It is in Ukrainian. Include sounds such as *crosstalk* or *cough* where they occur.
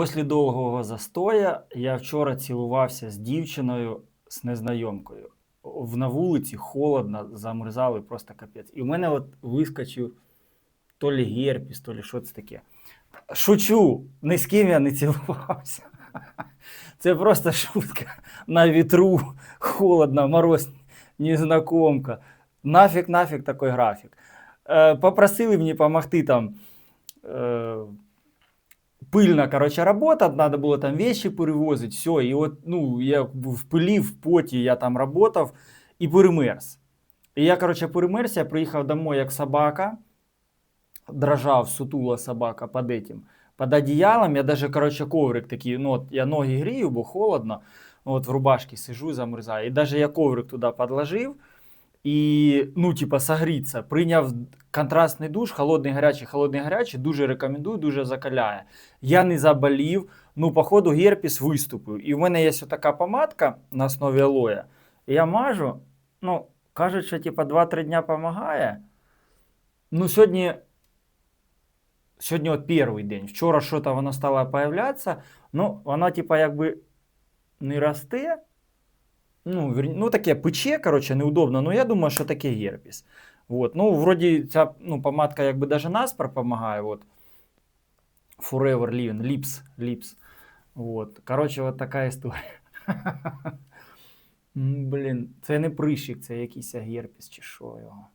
Після довгого застоя я вчора цілувався з дівчиною, з незнайомкою. В- На вулиці холодно, замерзали просто капець. І в мене от вискочив то лі герпес, то лі що це таке. Шучу, ні з ким я не цілувався. *laughs* Це просто шутка. На вітру, холодно, мороз, незнакомка. Нафіг такий графік. Е, попросили мені допомогти там. Пильна, короче, робота, надо було там вещи перевозити, все. І от, ну, я в пилі, в поті, я там работав і перемерз. І я, короче, перемерз, я приїхав домой як собака, дрожав, сутула собака під этим, під одеялом, я даже, короче, коврик такий, ну, от я ноги грію, бо холодно, ну, в рубашці сижу, замерзаю. І даже я коврик туди подложив, і, ну, типа, согріться. Прийняв контрастний душ, холодний, гарячий, холодний, гарячий. Дуже рекомендую, дуже закаляє. Я не заболів. Ну, походу, герпес виступив. І в мене є така помадка на основі алоя. Я мажу. Ну, кажуть, що типа 2-3 дня допомагає. Ну, сьогодні. Сьогодні от перший день. Вчора щось воно стало появлятися. Ну, вона, типа, якби не росте. Ну, ну, таке пече, коротше, неудобно. Ну, я думаю, що таке герпес. Вот. Ну, вроді ця ну, помадка якби даже нас допомагає. Вот. Forever Living, Lips, Lips. Вот. Коротше, от така історія. *laughs* Блін, це не прищик, це якийсь герпес чи що його.